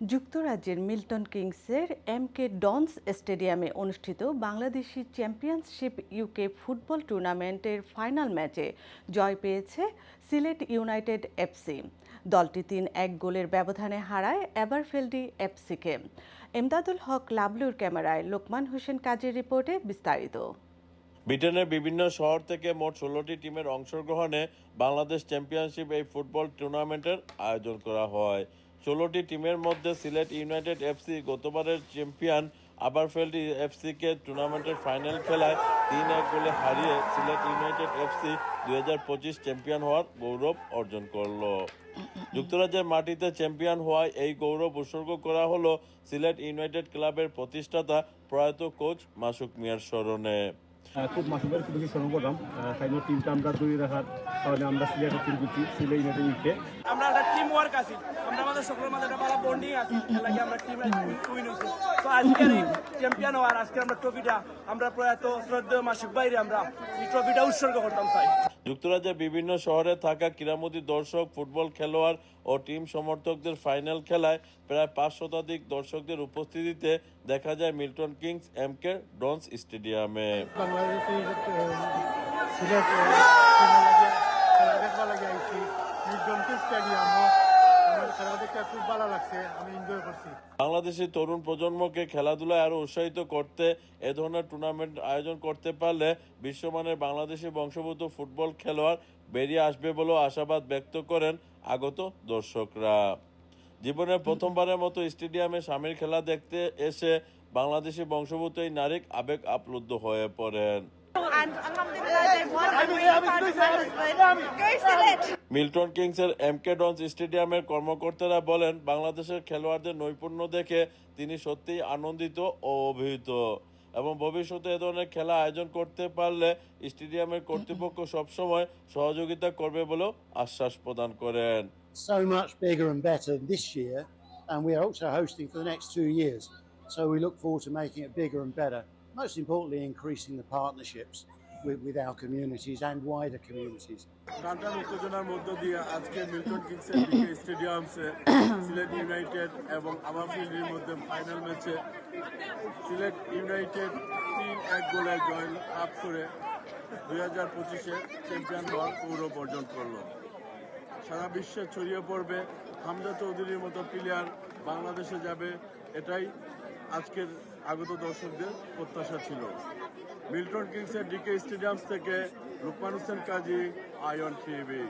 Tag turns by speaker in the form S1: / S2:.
S1: যুক্তরাজ্যের মিল্টন কিংসের M K Dons স্টেডিয়ামে অনুষ্ঠিত বাংলাদেশি চ্যাম্পিয়নশিপ ইউকে ফুটবল টুর্নামেন্টের ফাইনাল ম্যাচে জয় পেয়েছে সিলেট ইউনাইটেড এফসি। দলটি তিন এক গোলের ব্যবধানে হারায় এভারফেল্ডি এফসিকে। এমদাদুল হক লাবলুর ক্যামেরায় লোকমান হোসেন কাজের রিপোর্টে বিস্তারিত।
S2: ব্রিটেনের বিভিন্ন শহর থেকে মোট ষোলোটি টিমের অংশগ্রহণে বাংলাদেশ চ্যাম্পিয়নশিপ এই ফুটবল টুর্নামেন্টের আয়োজন করা হয়। ষোলোটি টিমের মধ্যে সিলেট ইউনাইটেড এফসি গতবারের চ্যাম্পিয়ন, আবারফেল্ড এফসিকে টুর্নামেন্টের ফাইনাল খেলায় তিন এক গোলে হারিয়ে সিলেট ইউনাইটেড এফসি দুই হাজার পঁচিশ চ্যাম্পিয়ন হওয়ার গৌরব অর্জন করল। যুক্তরাজ্যের মাটিতে চ্যাম্পিয়ন হওয়ায় এই গৌরব উৎসর্গ করা হলো সিলেট ইউনাইটেড ক্লাবের প্রতিষ্ঠাতা প্রয়াত কোচ মাসুক মিয়ার স্মরণে।
S3: খুব মাসুমের খুব বেশি স্মরণ করলাম ফাইনাল টিমটা আমরা দুই রাখার কারণে আমরা সিলেটের টিম করছি সিলেট ইউনাইটেড
S4: টিম ওয়ার্ক আছি আমরা আমাদের সকলের মাঝে একটা ভালো বন্ডিং আছে লাগে আমরা টিম উইন হয়েছি তো আজকে চ্যাম্পিয়ন হওয়ার আজকে আমরা ট্রফিটা আমরা প্রয়াত শ্রদ্ধেয় মাসিক বাইরে আমরা এই ট্রফিটা উৎসর্গ করতাম চাই
S2: যুক্তরাজ্যের বিভিন্ন শহরে থাকা ক্রীড়ামোদী দর্শক ফুটবল খেলোয়াড় ও টিম সমর্থকদের ফাইনাল খেলায় প্রায় পাঁচ শতাধিক দর্শকদের উপস্থিতিতে দেখা যায় Milton Keynes M K Dons স্টেডিয়ামে
S5: বাংলাদেশের ভালো লাগছে, আমি এনজয় করছি।
S2: বাংলাদেশের তরুণ প্রজন্মকে খেলাধুলায় আরও উৎসাহিত করতে, এ ধরনের টুর্নামেন্ট আয়োজন করতে পারলে বিশ্বমানের বাংলাদেশি বংশোদ্ভূত ফুটবল খেলোয়াড় বেরিয়ে আসবে বলেও আশাবাদ ব্যক্ত করেন আগত দর্শকরা। জীবনের প্রথমবারের মতো স্টেডিয়ামে স্বামীর খেলা দেখতে এসে বাংলাদেশি বংশোদ্ভূত এই নারীক আবেগ আপ্লুব্ধ হয়ে পড়েন। মিল্টন কিংসের এম কে ডনস স্টেডিয়ামের কর্মকর্তারা বলেন বাংলাদেশের খেলোয়াড়দের নৈপুণ্য দেখে তিনি সত্যি আনন্দিত ও অভিহিত এবং ভবিষ্যতে এ ধরনের খেলা আয়োজন করতে পারলে স্টেডিয়ামের কর্তৃপক্ষ সবসময় সহযোগিতা করবে বলেও আশ্বাস প্রদান করেন।
S6: So much bigger and better than this year, and we are also hosting for the next two years. So we look forward to making it bigger and better. Most importantly, increasing the partnerships with, with our communities and wider communities.
S7: টানটান উত্তেজনার মধ্য দিয়ে আজকে Milton কিংসের দিকে স্টেডিয়ামসে Sylhet United এবং আমাফিল্ডের মধ্যে final ম্যাচে সিলেট ইউনাইটেড তিন এক গোলে জয় লাভ করে দুই হাজার পঁচিশে চ্যাম্পিয়ন হওয়ার গৌরব অর্জন করল। সারা বিশ্বে ছড়িয়ে পড়বে হামজা চৌধুরীর মতো প্লেয়ার বাংলাদেশে যাবে, এটাই আজকের আগত দর্শকদের প্রত্যাশা ছিল। মিল্টন কিংসের ডিকে স্টেডিয়ামস থেকে লুকমান হোসেন কাজী, আয়ন টিভি।